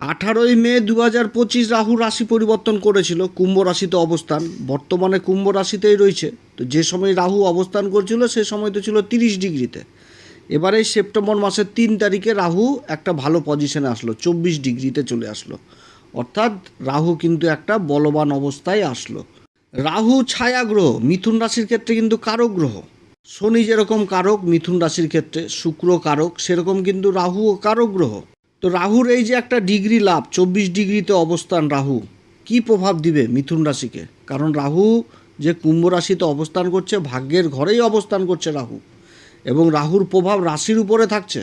আঠারোই মে দু হাজার পঁচিশ রাহু রাশি পরিবর্তন করেছিল, কুম্ভ রাশিতে অবস্থান। বর্তমানে কুম্ভ রাশিতেই রয়েছে। তো যে সময় রাহু অবস্থান করছিল, সে সময় তো ছিল তিরিশ ডিগ্রিতে। এবারে সেপ্টেম্বর মাসের তিন তারিখে রাহু একটা ভালো পজিশনে আসলো, চব্বিশ ডিগ্রিতে চলে আসলো। অর্থাৎ রাহু কিন্তু একটা বলবান অবস্থায় আসলো। রাহু ছায়া গ্রহ, মিথুন রাশির ক্ষেত্রে কিন্তু কারক গ্রহ। শনি যেরকম কারক, মিথুন রাশির ক্ষেত্রে শুক্র কারক, সেরকম কিন্তু রাহু ও কারক গ্রহ। তো রাহুর এই যে একটা ডিগ্রি লাভ, চব্বিশ ডিগ্রিতে অবস্থান রাহু, কি প্রভাব দিবে মিথুন রাশিকে? কারণ রাহু যে কুম্ভ রাশিতে অবস্থান করছে, ভাগ্যের ঘরেই অবস্থান করছে রাহু এবং রাহুর প্রভাব রাশির উপরে থাকছে।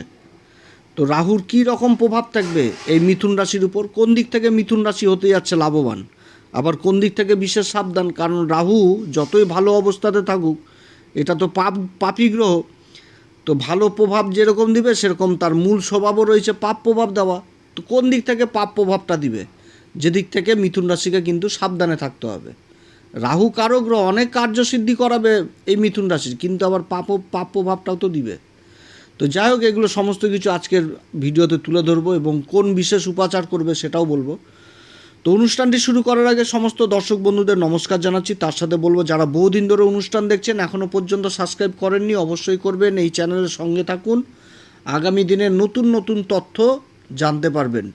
তো রাহুর কি রকম প্রভাব থাকবে এই মিথুন রাশির উপর? কোন দিক থেকে মিথুন রাশি হতে যাচ্ছে লাভবান? আবার কোন দিক থেকে বিশেষ সাবধান? কারণ রাহু যতই ভালো অবস্থাতে থাকুক, এটা তো পাপ, পাপি গ্রহ তো ভালো প্রভাব যেরকম দিবে, সেরকম তার মূল স্বভাবও রয়েছে পাপ প্রভাব দেওয়া। তো কোন দিক থেকে পাপ প্রভাবটা দিবে? যেদিক থেকে মিথুন রাশিকে কিন্তু সাবধানে থাকতে হবে। রাহু কারও গ্রহ অনেক কার্যসিদ্ধি করাবে এই মিথুন রাশির, কিন্তু আবার পাপ পাপ প্রভাবটাও তো দিবে। তো যাই হোক, এগুলো সমস্ত কিছু আজকের ভিডিওতে তুলে ধরবো এবং কোন বিশেষ উপাচার করবে সেটাও বলব। তো অনুষ্ঠানটি শুরু করার আগে সমস্ত দর্শক বন্ধুদের নমস্কার জানাচ্ছি। তার সাথে বলব, যারা বহুদিন ধরে অনুষ্ঠান দেখছেন এখনও পর্যন্ত সাবস্ক্রাইব করেননি, অবশ্যই করবেন। এই চ্যানেলের সঙ্গে থাকুন। আগামী দিনের নতুন নতুন তথ্য জানতে পারবেন।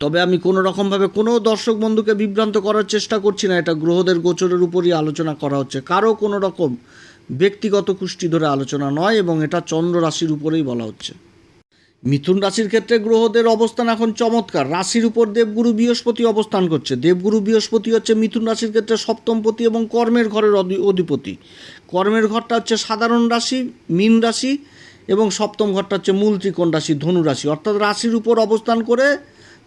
তবে আমি কোনো রকমভাবে কোনো দর্শক বন্ধুকে বিভ্রান্ত করার চেষ্টা করছি না, এটা গ্রহদের গোচরের উপরই আলোচনা করা হচ্ছে। কারও কোনো রকম ব্যক্তিগত কুষ্টি ধরে আলোচনা নয়, এবং এটা চন্দ্র রাশির উপরেই বলা হচ্ছে। মিথুন রাশির ক্ষেত্রে গ্রহদের অবস্থান এখন চমৎকার। রাশির উপর দেবগুরু বৃহস্পতি অবস্থান করছে। দেবগুরু বৃহস্পতি হচ্ছে মিথুন রাশির ক্ষেত্রে সপ্তমপতি এবং কর্মের ঘরের অধি- অধিপতি। কর্মের ঘরটা হচ্ছে সাধারণ রাশি, মীন রাশি এবং সপ্তম ঘরটা হচ্ছে মূল ত্রিকোণ রাশি, ধনু রাশি। অর্থাৎ রাশির উপর অবস্থান করে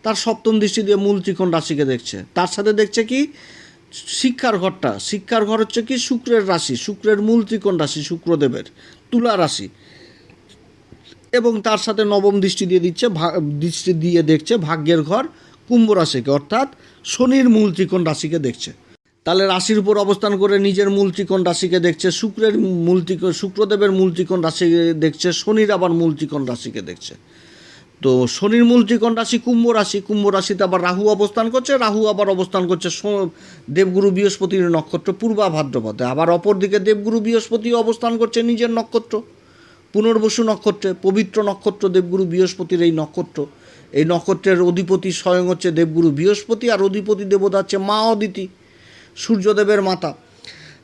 তার সপ্তম দৃষ্টি দিয়ে মূল ত্রিকোণ রাশিকে দেখছে। তার সাথে দেখছে কি? শিক্ষার ঘরটা। শিক্ষার ঘর হচ্ছে কি? শুক্রের রাশি। শুক্রের মূল ত্রিকোণ রাশি, শুক্রদেবের। তুলা রাশি। এবং তার সাথে নবম দৃষ্টি দিয়ে দিচ্ছে দৃষ্টি দিয়ে দেখছে ভাগ্যের ঘর কুম্ভ রাশিকে, অর্থাৎ শনির মূল ত্রিকোণ রাশিকে দেখছে। তাহলে রাশির উপর অবস্থান করে নিজের মূল ত্রিকোণ রাশিকে দেখছে, শুক্রের মূল ত্রিকোণ, শুক্রদেবের মূল ত্রিকোণ রাশিকে দেখছে, শনির আবার মূল ত্রিকোণ রাশিকে দেখছে। তো শনির মূল ত্রিকোণ রাশি কুম্ভ রাশি, কুম্ভ রাশিতে আবার রাহু অবস্থান করছে, রাহু আবার অবস্থান করছে দেবগুরু বৃহস্পতির নক্ষত্র পূর্বা ভাদ্রপদে আবার অপরদিকে দেবগুরু বৃহস্পতি অবস্থান করছে নিজের নক্ষত্র। পুনর্বসু নক্ষত্রে, পবিত্র নক্ষত্র দেবগুরু বৃহস্পতির এই নক্ষত্র। এই নক্ষত্রের অধিপতি স্বয়ং হচ্ছে দেবগুরু বৃহস্পতি, আর অধিপতি দেবতা হচ্ছে মা অদিতি, সূর্যদেবের মাতা।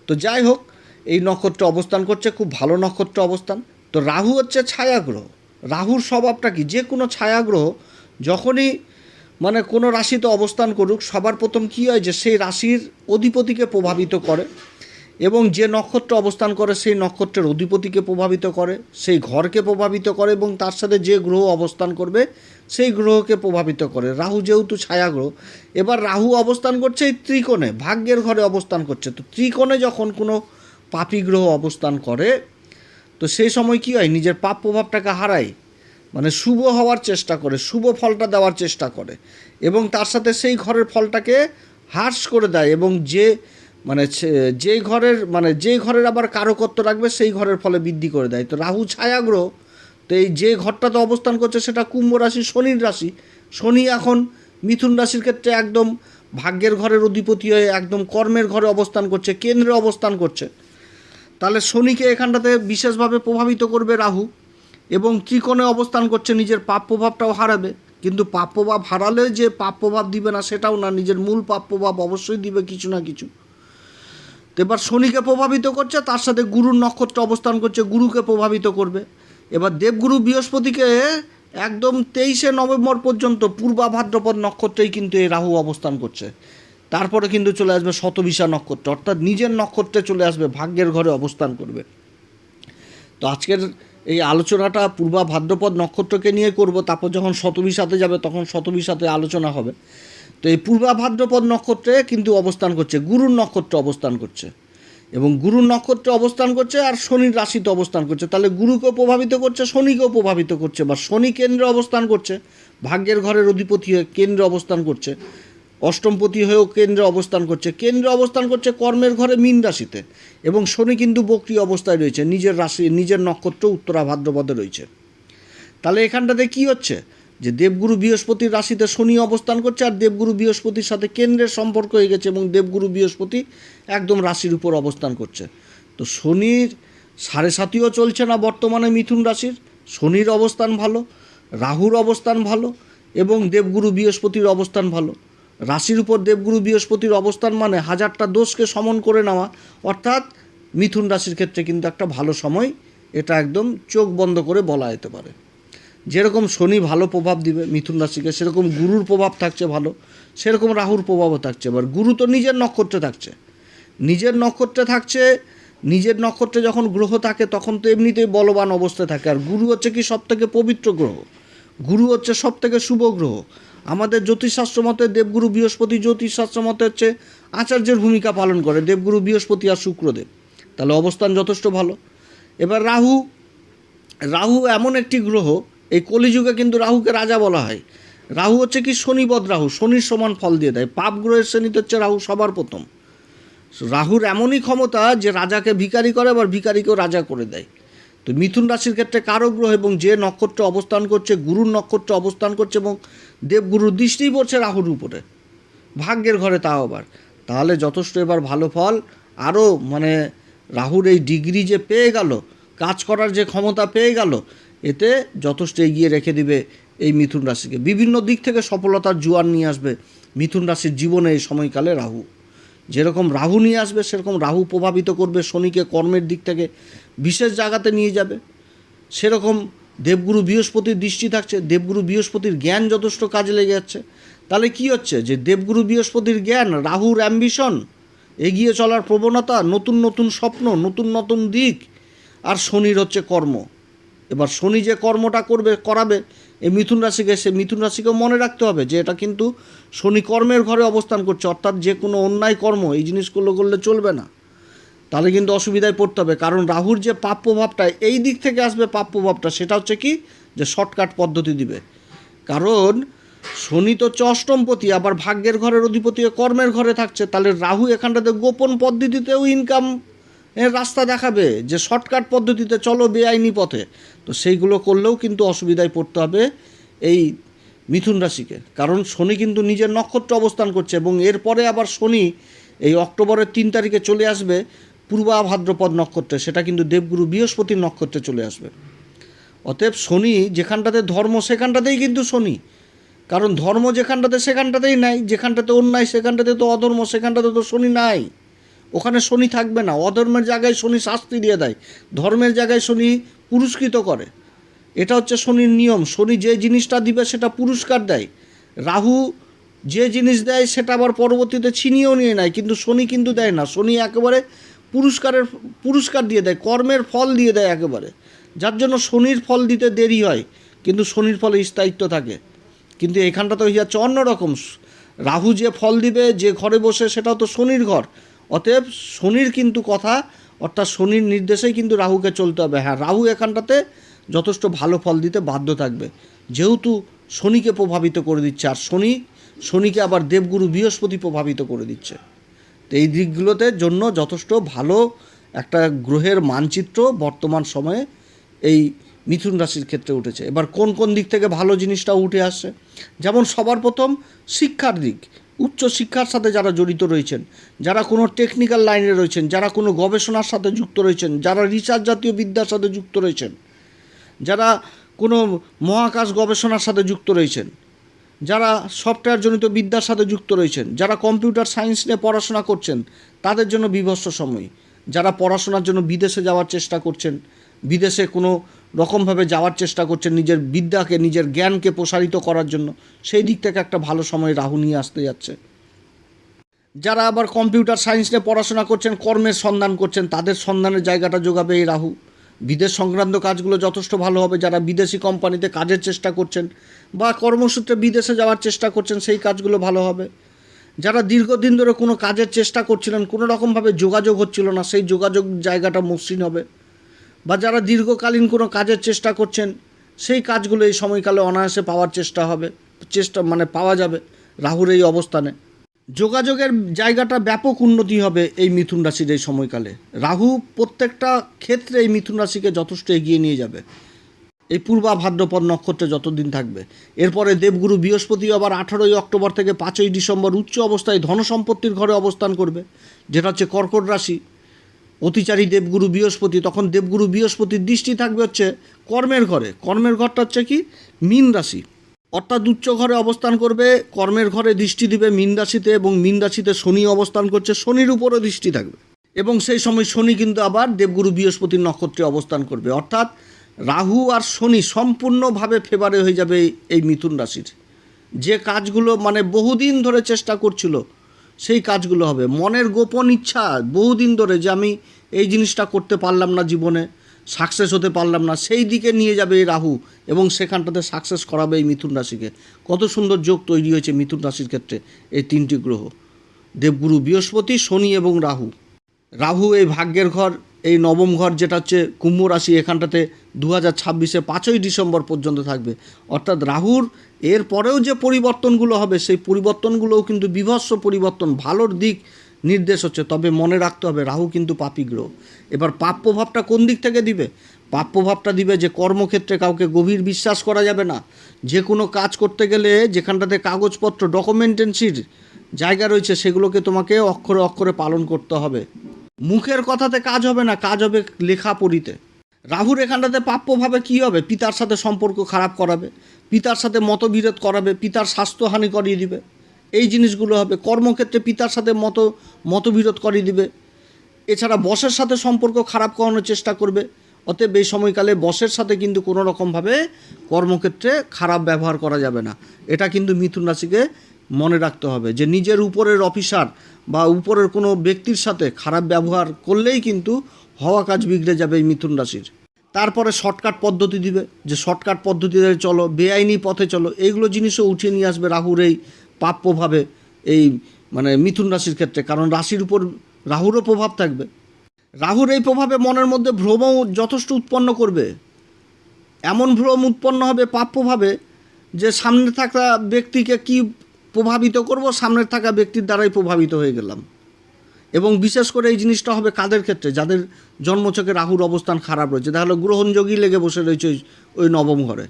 তো যাই হোক, এই নক্ষত্রে অবস্থান করছে, খুব ভালো নক্ষত্র অবস্থান। তো রাহু হচ্ছে ছায়াগ্রহ। রাহুর স্বভাবটা কি? যে কোনো ছায়াগ্রহ যখনই মানে কোনো রাশিতে অবস্থান করুক, সবার প্রথম কী হয় যে সেই রাশির অধিপতিকে প্রভাবিত করে। এবং যে নক্ষত্র অবস্থান করে সেই নক্ষত্রের অধিপতিকে প্রভাবিত করে, সেই ঘরকে প্রভাবিত করে এবং তার সাথে যে গ্রহ অবস্থান করবে, সেই গ্রহকে প্রভাবিত করে। রাহু যেহেতু ছায়াগ্রহ এবার রাহু অবস্থান করছে এই ত্রিকোণে, ভাগ্যের ঘরে অবস্থান করছে। তো ত্রিকোণে যখন কোনো পাপী গ্রহ অবস্থান করে, তো সেই সময় কী হয়? নিজের পাপ প্রভাবটাকে হারায়। মানে শুভ হওয়ার চেষ্টা করে, শুভ ফলটা দেওয়ার চেষ্টা করে এবং তার সাথে সেই ঘরের ফলটাকে হ্রাস করে দেয় এবং যে মানে যেই ঘরের মানে যেই ঘরের আবার কারকত্ব রাখবে, সেই ঘরের ফলে বৃদ্ধি করে দেয়। তো রাহু ছায়াগ্রহ, তো এই যে ঘরটাতে অবস্থান করছে, সেটা কুম্ভ রাশি, শনির রাশি। শনি এখন মিথুন রাশির ক্ষেত্রে একদম ভাগ্যের ঘরের অধিপতি হয়ে একদম কর্মের ঘরে অবস্থান করছে, কেন্দ্রে অবস্থান করছে। তাহলে শনিকে এখানটাতে বিশেষভাবে প্রভাবিত করবে রাহু এবং ত্রিকোণে অবস্থান করছে, নিজের পাপ প্রভাবটাও হারাবে। কিন্তু পাপ প্রভাব হারালে যে পাপ প্রভাব দিবে না, সেটাও না। নিজের মূল পাপ প্রভাব অবশ্যই দিবে কিছু না কিছু। এবার শনিকে প্রভাবিত করছে, তার সাথে গুরুর নক্ষত্র অবস্থান করছে, গুরুকে প্রভাবিত করবে। এবার দেবগুরু বৃহস্পতিকে একদম তেইশে নভেম্বর পর্যন্ত পূর্বা ভাদ্রপদ নক্ষত্রেই কিন্তু এই রাহু অবস্থান করছে। তারপরে কিন্তু চলে আসবে শতবিশা নক্ষত্র, অর্থাৎ নিজের নক্ষত্রে চলে আসবে, ভাগ্যের ঘরে অবস্থান করবে। তো আজকের এই আলোচনাটা পূর্বা ভাদ্রপদ নক্ষত্রকে নিয়ে করব, তারপর যখন শতবিশাতে যাবে, তখন শতবিশাতে আলোচনা হবে। তো এই পূর্বা ভাদ্রপদ নক্ষত্রে কিন্তু অবস্থান করছে, গুরুর নক্ষত্র অবস্থান করছে। এবং গুরুর নক্ষত্রে অবস্থান করছে আর শনির রাশিতে অবস্থান করছে। তাহলে গুরুকেও প্রভাবিত করছে, শনিকেও প্রভাবিত করছে বা শনি কেন্দ্রে অবস্থান করছে, ভাগ্যের ঘরের অধিপতি হয়ে কেন্দ্রে অবস্থান করছে, অষ্টমপতি হয়েও কেন্দ্রে অবস্থান করছে, কেন্দ্রে অবস্থান করছে কর্মের ঘরে মীন রাশিতে। এবং শনি কিন্তু বক্রি অবস্থায় রয়েছে, নিজের রাশি, নিজের নক্ষত্র উত্তরা ভাদ্রপদে রয়েছে। তাহলে এখানটাতে কি হচ্ছে? যে দেবগুরু বৃহস্পতির রাশিতে শনি অবস্থান করছে আর দেবগুরু বৃহস্পতির সাথে কেন্দ্রের সম্পর্ক হয়ে গেছে এবং দেবগুরু বৃহস্পতি একদম রাশির উপর অবস্থান করছে। তো শনির সাড়ে সাতিও চলছে না বর্তমানে মিথুন রাশির। শনির অবস্থান ভালো, রাহুর অবস্থান ভালো এবং দেবগুরু বৃহস্পতির অবস্থান ভালো। রাশির উপর দেবগুরু বৃহস্পতির অবস্থান মানে হাজারটা দোষকে সমন করে নেওয়া। অর্থাৎ মিথুন রাশির ক্ষেত্রে কিন্তু একটা ভালো সময়, এটা একদম চোখ বন্ধ করে বলা যেতে পারে। যেরকম শনি ভালো প্রভাব দিবে, মিথুন রাশিকে, সেরকম গুরুর প্রভাব থাকছে ভালো, সেরকম রাহুর প্রভাবও থাকছে, এবার গুরু তো নিজের নক্ষত্রে থাকছে। নিজের নক্ষত্রে থাকছে, নিজের নক্ষত্রে যখন গ্রহ থাকে, তখন তো এমনিতেই বলবান অবস্থায় থাকে, আর গুরু হচ্ছে কি সব থেকে পবিত্র গ্রহ। গুরু হচ্ছে সব থেকে শুভ গ্রহ। আমাদের জ্যোতিষশাস্ত্র মতে দেবগুরু বৃহস্পতি, জ্যোতিষশাস্ত্র মতে হচ্ছে আচার্যের ভূমিকা পালন করে, দেবগুরু বৃহস্পতি আর শুক্রদেব। তাহলে অবস্থান যথেষ্ট ভালো। এবার রাহু রাহু এমন একটি গ্রহ এই কলিযুগে কিন্তু রাহুকে রাজা বলা হয়। রাহু হচ্ছে কি শনিবদ রাহু, শনির সমান ফল দিয়ে দেয়। পাপ গ্রহের শ্রেণীতে হচ্ছে রাহু সবার প্রথম। রাহুর এমনই ক্ষমতা যে রাজাকে ভিখারি করে, আবার ভিখারিকেও রাজা করে দেয়। তো মিথুন রাশির ক্ষেত্রে কারও গ্রহ এবং যে নক্ষত্র অবস্থান করছে, গুরুর নক্ষত্র অবস্থান করছে এবং দেবগুরুর দৃষ্টিই পড়ছে রাহুর উপরে। ভাগ্যের ঘরে তাও আবার। তাহলে যথেষ্ট এবার ভালো ফল। আরও মানে রাহুর এই ডিগ্রি যে পেয়ে গেল, কাজ করার যে ক্ষমতা পেয়ে গেল এতে যথেষ্ট এগিয়ে রেখে দিবে এই মিথুন রাশিকে। বিভিন্ন দিক থেকে সফলতার জোয়ার নিয়ে আসবে মিথুন রাশির জীবনে এই সময়কালে রাহু। যেরকম রাহু নিয়ে আসবে, সেরকম রাহু প্রভাবিত করবে, শনিকে কর্মের দিক থেকে বিশেষ জায়গাতে নিয়ে যাবে। সেরকম দেবগুরু বৃহস্পতির দৃষ্টি থাকছে, দেবগুরু বৃহস্পতির জ্ঞান যথেষ্ট কাজে লেগে যাচ্ছে। তাহলে কি হচ্ছে যে দেবগুরু বৃহস্পতির জ্ঞান, রাহুর অ্যাম্বিশন, এগিয়ে চলার প্রবণতা, নতুন নতুন স্বপ্ন, নতুন নতুন দিক, আর শনির হচ্ছে কর্ম। এবার শনি যে কর্মটা করবে, করাবে, এই মিথুন রাশিকে সে মিথুন রাশিকেও মনে রাখতে হবে যে এটা কিন্তু শনি কর্মের ঘরে অবস্থান করছে, অর্থাৎ যে কোনো অন্যায় কর্ম এই জিনিসগুলো করলে চলবে না। তাহলে কিন্তু অসুবিধায় পড়তে হবে। কারণ রাহুর যে পাপ প্রভাবটা, এই দিক থেকে আসবে পাপ প্রভাবটা, সেটা হচ্ছে কি? যে শর্টকাট পদ্ধতি দিবে। কারণ শনি তো হচ্ছে অষ্টমপতি, আবার ভাগ্যের ঘরের অধিপতি কর্মের ঘরে থাকছে। তাহলে রাহু এখানটাতে গোপন পদ্ধতিতেও ইনকাম এর রাস্তা দেখাবে যে শর্টকাট পদ্ধতিতে চলো বেআইনি পথে। তো সেইগুলো করলেও কিন্তু অসুবিধায় পড়তে হবে এই মিথুন রাশিকে। কারণ শনি কিন্তু নিজের নক্ষত্র অবস্থান করছে এবং এরপরে আবার শনি এই অক্টোবরের তিন তারিখে চলে আসবে পূর্বা ভাদ্রপদ নক্ষত্রে। সেটা কিন্তু দেবগুরু বৃহস্পতির নক্ষত্রে চলে আসবে। অতএব শনি যেখানটাতে ধর্ম, সেখানটাতেই কিন্তু শনি। কারণ ধর্ম যেখানটাতে, সেখানটাতেই নাই। যেখানটাতে অন্যায়, সেখানটাতে তো অধর্ম, সেখানটাতে তো শনি নাই। ওখানে শনি থাকবে না, অধর্মের জায়গায় শনি শাস্তি দিয়ে দেয়, ধর্মের জায়গায় শনি পুরস্কৃত করে। এটা হচ্ছে শনির নিয়ম, শনি যে জিনিসটা দিবে সেটা পুরস্কার দেয়। রাহু যে জিনিস দেয় সেটা আবার পরবর্তীতে ছিনিয়েও নিয়ে নেয়, কিন্তু শনি কিন্তু দেয় না। শনি একেবারে পুরস্কারের, পুরস্কার দিয়ে দেয়, কর্মের ফল দিয়ে দেয় একেবারে। যার জন্য শনির ফল দিতে দেরি হয়, কিন্তু শনির ফলে স্থায়িত্ব থাকে। কিন্তু এখানটা তো হয়ে যাচ্ছে অন্যরকম। রাহু যে ফল দিবে, যে ঘরে বসে সেটাও তো শনির ঘর। অতএব শনির কিন্তু কথা, অর্থাৎ শনির নির্দেশেই কিন্তু রাহুকে চলতে হবে। হ্যাঁ রাহু এখানটাতে যথেষ্ট ভালো ফল দিতে বাধ্য থাকবে। যেহেতু শনিকে প্রভাবিত করে দিচ্ছে, আর শনি, শনিকে আবার দেবগুরু বৃহস্পতি প্রভাবিত করে দিচ্ছে। তো এই দিকগুলোতে জন্য যথেষ্ট ভালো একটা গ্রহের মানচিত্র বর্তমান সময়ে এই মিথুন রাশির ক্ষেত্রে উঠেছে। এবার কোন কোন দিক থেকে ভালো জিনিসটা উঠে আসছে যেমন সবার প্রথম শিক্ষার দিক। উচ্চ শিক্ষার সাথে যারা জড়িত রয়েছেন, যারা কোনো টেকনিক্যাল লাইনে রয়েছেন, যারা কোনো গবেষণার সাথে যুক্ত রয়েছেন, যারা রিসার্চ জাতীয় বিদ্যার সাথে যুক্ত রয়েছেন, যারা কোনো মহাকাশ গবেষণার সাথে যুক্ত রয়েছেন, যারা সফটওয়্যার জনিত বিদ্যার সাথে যুক্ত রয়েছেন, যারা কম্পিউটার সায়েন্স নিয়ে পড়াশোনা করছেন, তাদের জন্য বিভস্ত সময়, যারা পড়াশোনার জন্য বিদেশে যাওয়ার চেষ্টা করছেন, বিদেশে কোনো রকমভাবে যাওয়ার চেষ্টা করছেন নিজের বিদ্যাকে, নিজের জ্ঞানকে প্রসারিত করার জন্য। সেই দিক থেকে একটা ভালো সময় রাহু নিয়ে আসতে যাচ্ছে। যারা আবার কম্পিউটার সায়েন্স নিয়ে পড়াশোনা করছেন, কর্মের সন্ধান করছেন, তাদের সন্ধানের জায়গাটা যোগাবে এই রাহু। বিদেশ সংক্রান্ত কাজগুলো যথেষ্ট ভালো হবে। যারা বিদেশি কোম্পানিতে কাজের চেষ্টা করছেন বা কর্মসূত্রে বিদেশে যাওয়ার চেষ্টা করছেন, সেই কাজগুলো ভালো হবে। যারা দীর্ঘদিন ধরে কোনো কাজের চেষ্টা করছিলেন, কোনো রকমভাবে যোগাযোগ হচ্ছিল না, সেই যোগাযোগ জায়গাটা মসৃণ হবে। বা যারা দীর্ঘকালীন কোনো কাজের চেষ্টা করছেন, সেই কাজগুলো এই সময়কালে অনায়াসে পাওয়ার চেষ্টা হবে, চেষ্টা মানে পাওয়া যাবে রাহুর এই অবস্থানে। যোগাযোগের জায়গাটা ব্যাপক উন্নতি হবে এই মিথুন রাশির এই সময়কালে। রাহু প্রত্যেকটা ক্ষেত্রে এই মিথুন রাশিকে যথেষ্ট এগিয়ে নিয়ে যাবে। এই পূর্বা ভাদ্রপদ নক্ষত্রে যতদিন থাকবে। এরপরে দেবগুরু বৃহস্পতি আবার আঠারোই অক্টোবর থেকে পাঁচই ডিসেম্বর উচ্চ অবস্থায় ধনসম্পত্তির ঘরে অবস্থান করবে, যেটা হচ্ছে কর্কট রাশি। অতিচারী দেবগুরু বৃহস্পতি, তখন দেবগুরু বৃহস্পতির দৃষ্টি থাকবে হচ্ছে কর্মের ঘরে। কর্মের ঘরটা হচ্ছে কি? মীন রাশি। অর্থাৎ উচ্চ ঘরে অবস্থান করবে, কর্মের ঘরে দৃষ্টি দিবে মীন রাশিতে এবং মীন রাশিতে শনি অবস্থান করছে, শনির উপরও দৃষ্টি থাকবে। এবং সেই সময় শনি কিন্তু আবার দেবগুরু বৃহস্পতির নক্ষত্রে অবস্থান করবে। অর্থাৎ রাহু আর শনি সম্পূর্ণভাবে ফেভারে হয়ে যাবে এই- মিথুন রাশির। যে কাজগুলো মানে বহুদিন ধরে চেষ্টা করছিল সেই কাজগুলো হবে। মনের গোপন ইচ্ছা বহুদিন ধরে যে আমি এই জিনিসটা করতে পারলাম না জীবনে সাকসেস হতে পারলাম না, সেই দিকে নিয়ে যাবে এই রাহু এবং সেখানটাতে সাকসেস করাবে এই মিথুন রাশিকে। কত সুন্দর যোগ তৈরি হয়েছে মিথুন রাশির ক্ষেত্রে এই তিনটি গ্রহ। দেবগুরু বৃহস্পতি, শনি এবং রাহু। রাহু এই ভাগ্যের ঘর এই নবম ঘর যেটা হচ্ছে কুম্ভ রাশি, এখানটাতে দু হাজার ছাব্বিশে পাঁচই ডিসেম্বর পর্যন্ত থাকবে। অর্থাৎ রাহুর এর পরেও যে পরিবর্তনগুলো হবে, সেই পরিবর্তনগুলোও কিন্তু বিভৎস পরিবর্তন, ভালোর দিক নির্দেশ হচ্ছে। তবে মনে রাখতে হবে, রাহু কিন্তু পাপী গ্রহ। এবার পাপ প্রভাবটা কোন দিক থেকে দিবে? পাপ প্রভাবটা দিবে যে কর্মক্ষেত্রে কাউকে গভীর বিশ্বাস করা যাবে না। যে কোনো কাজ করতে গেলে যেখানটাতে কাগজপত্র, ডকুমেন্টেন্সির জায়গা রয়েছে, সেগুলোকে তোমাকে অক্ষরে অক্ষরে পালন করতে হবে। মুখের কথাতে কাজ হবে না, কাজ হবে লেখা পড়িতে রাহুর এখানটাতে প্রাপ্যভাবে কী হবে? পিতার সাথে সম্পর্ক খারাপ করাবে, পিতার সাথে মতবিরোধ করাবে, পিতার স্বাস্থ্যহানি করিয়ে দিবে। এই জিনিসগুলো হবে। কর্মক্ষেত্রে পিতার সাথে মত, মতবিরোধ করিয়ে দিবে। এছাড়া বসের সাথে সম্পর্ক খারাপ করানোর চেষ্টা করবে। অতএব এই সময়কালে বসের সাথে কিন্তু কোনো রকমভাবে কর্মক্ষেত্রে খারাপ ব্যবহার করা যাবে না। এটা কিন্তু মিথুন রাশিকে মনে রাখতে হবে যে নিজের উপরের অফিসার বা উপরের কোনো ব্যক্তির সাথে খারাপ ব্যবহার করলেই কিন্তু হওয়া কাজ বিগড়ে যাবে এই মিথুন রাশির। তারপরে শর্টকাট পদ্ধতি দিবে, যে শর্টকাট পদ্ধতিতে চলো, বেআইনি পথে চলো, এইগুলো জিনিসও উঠিয়ে নিয়ে আসবে রাহুর এই প্রাপ্যভাবে এই মানে মিথুন রাশির ক্ষেত্রে। কারণ রাশির উপর রাহুরও প্রভাব থাকবে। রাহুর এই প্রভাবে মনের মধ্যে ভ্রম যথেষ্ট উৎপন্ন করবে। এমন ভ্রম উৎপন্ন হবে প্রাপ্যভাবে যে সামনে থাকা ব্যক্তিকে কি প্রভাবিত করব, সামনে থাকা ব্যক্তির দ্বারাই প্রভাবিত হয়ে গেলাম। এবং বিশেষ করে এই জিনিসটা হবে কাদের ক্ষেত্রে? যাদের জন্মচকে রাহুর অবস্থান খারাপ রয়েছে। তাহলে গ্রহণযোগী লেগে বসে রয়েছে ওই- নবম ঘরে।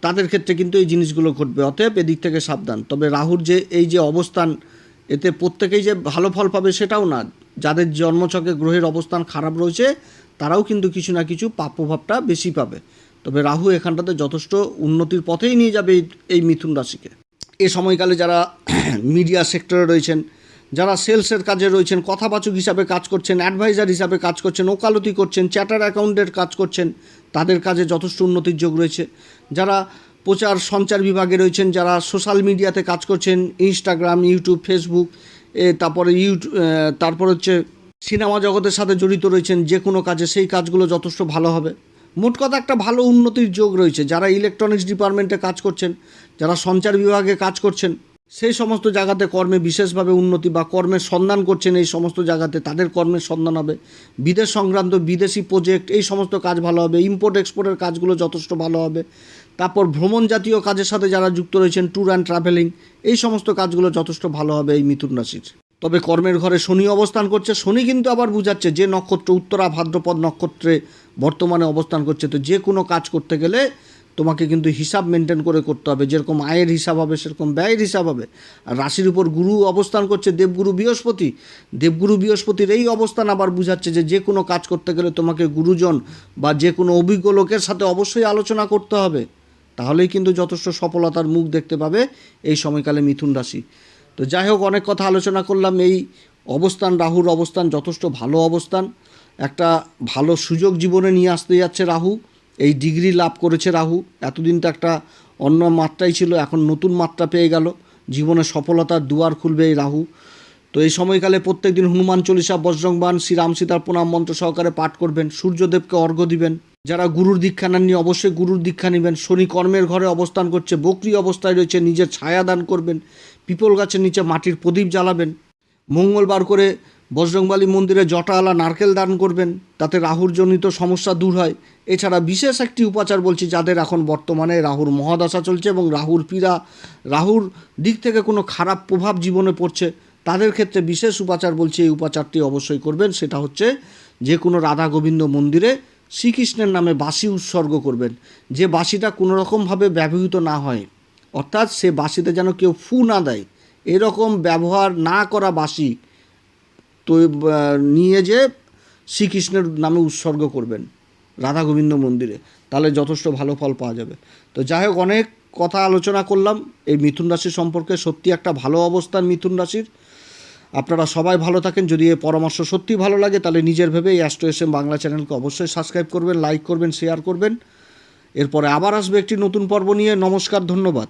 তাদের ক্ষেত্রে কিন্তু এই জিনিসগুলো ঘটবে। অতএব এদিক থেকে সাবধান। তবে রাহুর যে, এই যে অবস্থান, এতে প্রত্যেকেই যে ভালো ফল পাবে সেটাও না। যাদের জন্মছকে গ্রহের অবস্থান খারাপ রয়েছে, তারাও কিন্তু কিছু না কিছু পাপ প্রভাবটা বেশি পাবে। তবে রাহু এখানটাতে যথেষ্ট উন্নতির পথেই নিয়ে যাবে এই মিথুন রাশিকে। এ সময়কালে যারা মিডিয়া সেক্টরে রয়েছেন, যারা সেলসের কাজে রয়েছেন, কথাবাচক হিসাবে কাজ করছেন অ্যাডভাইজার হিসাবে কাজ করছেন, ওকালতি করছেন চ্যাটার অ্যাকাউন্টের কাজ করছেন, তাদের কাজে যথেষ্ট উন্নতির যোগ রয়েছে। যারা প্রচার সঞ্চার বিভাগে রয়েছেন, যারা সোশ্যাল মিডিয়াতে কাজ করছেন ইনস্টাগ্রাম ইউটিউব ফেসবুক এ তারপরে ইউটিউব তারপর হচ্ছে সিনেমা জগতের সাথে জড়িত রয়েছেন যে কোনো কাজে সেই কাজগুলো যথেষ্ট ভালো হবে। মোট কথা একটা ভালো উন্নতির যোগ রয়েছে। যারা ইলেকট্রনিক্স ডিপার্টমেন্টে কাজ করছেন, যারা সঞ্চার বিভাগে কাজ করছেন, সেই সমস্ত জায়গাতে কর্মে বিশেষভাবে উন্নতি বা কর্মের সন্ধান করছেন এই সমস্ত জায়গাতে, তাদের কর্মের সন্ধান হবে। বিদেশ সংক্রান্ত, বিদেশি প্রজেক্ট এই সমস্ত কাজ ভালো হবে। ইম্পোর্ট এক্সপোর্টের কাজগুলো যথেষ্ট ভালো হবে। তারপর ভ্রমণ জাতীয় কাজের সাথে যারা যুক্ত রয়েছেন ট্যুর অ্যান্ড ট্রাভেলিং এই সমস্ত কাজগুলো যথেষ্ট ভালো হবে এই মিথুন রাশির। তবে কর্মের ঘরে শনি অবস্থান করছে। শনি কিন্তু আবার বুঝাচ্ছে যে নক্ষত্র উত্তরা, ভাদ্রপদ নক্ষত্রে বর্তমানে অবস্থান করছে। তো যে কোনো কাজ করতে গেলে তোমাকে কিন্তু হিসাব মেনটেন করে করতে হবে। যেরকম আয়ের হিসাব হবে, সেরকম ব্যয়ের হিসাব হবে। আর রাশির উপর গুরু অবস্থান করছে, দেবগুরু বৃহস্পতি। দেবগুরু বৃহস্পতির এই অবস্থান আবার বুঝাচ্ছে যে যে কোনো কাজ করতে গেলে তোমাকে গুরুজন বা যে কোনো অভিজ্ঞ লোকের সাথে অবশ্যই আলোচনা করতে হবে। তাহলেই কিন্তু যথেষ্ট সফলতার মুখ দেখতে পাবে এই সময়কালে মিথুন রাশি। তো যাই হোক, অনেক কথা আলোচনা করলাম। এই অবস্থান, রাহুর অবস্থান, যথেষ্ট ভালো অবস্থান। একটা ভালো সুযোগ জীবনে নিয়ে আসতে যাচ্ছে রাহু। এই ডিগ্রি লাভ করেছে রাহু। এতদিন তো একটা অন্য মাত্রাই ছিল, এখন নতুন মাত্রা পেয়ে গেল। জীবনে সফলতার দুয়ার খুলবে এই রাহু। তো এই সময়কালে প্রত্যেকদিন হনুমান চল্লিশা বজ্রংবান শ্রীরাম সীতার প্রণাম মন্ত্র সহকারে পাঠ করবেন, সূর্যদেবকে অর্ঘ্য দিবেন। যারা গুরুর দীক্ষা নেননি, অবশ্যই গুরুর দীক্ষা নেবেন। শনি কর্মের ঘরে অবস্থান করছে, বকরি অবস্থায় রয়েছে, নিজের ছায়া দান করবেন। পিপল গাছের নিচে মাটির প্রদীপ জ্বালাবেন। মঙ্গলবার করে বজরংবালী মন্দিরে জটাওয়ালা নারকেল দান করবেন। তাতে রাহুর জনিত সমস্যা দূর হয়। এছাড়া বিশেষ একটি উপাচার বলছি যাদের এখন বর্তমানে রাহুর মহাদশা চলছে এবং রাহুর পীড়া, রাহুর দিক থেকে কোনো খারাপ প্রভাব জীবনে পড়ছে, তাদের ক্ষেত্রে বিশেষ উপাচার বলছি এই উপাচারটি অবশ্যই করবেন। সেটা হচ্ছে যে কোনো রাধা গোবিন্দ মন্দিরে শ্রীকৃষ্ণের নামে বাসি উৎসর্গ করবেন। যে বাসিটা কোনো রকমভাবে ব্যবহৃত না হয়। অর্থাৎ সে বাসিতে যেন কেউ ফু না দেয়। এরকম ব্যবহার না করা বাসি তো নিয়ে যে শ্রীকৃষ্ণের নামে উৎসর্গ করবেন রাধা গোবিন্দ মন্দিরে, তাহলে যথেষ্ট ভালো ফল পাওয়া যাবে। তো যাই হোক, অনেক কথা আলোচনা করলাম। এই মিথুন রাশি সম্পর্কে সত্যি একটা ভালো অবস্থান মিথুন রাশির। আপনারা সবাই ভালো থাকেন। যদি এই পরামর্শ সত্যি ভালো লাগে, তাহলে নিজের ভেবে এই অ্যাস্ট্রো এস বাংলা চ্যানেলকে অবশ্যই সাবস্ক্রাইব করবেন, লাইক করবেন শেয়ার করবেন। এরপরে আবার আসবে একটি নতুন পর্ব নিয়ে। নমস্কার ধন্যবাদ।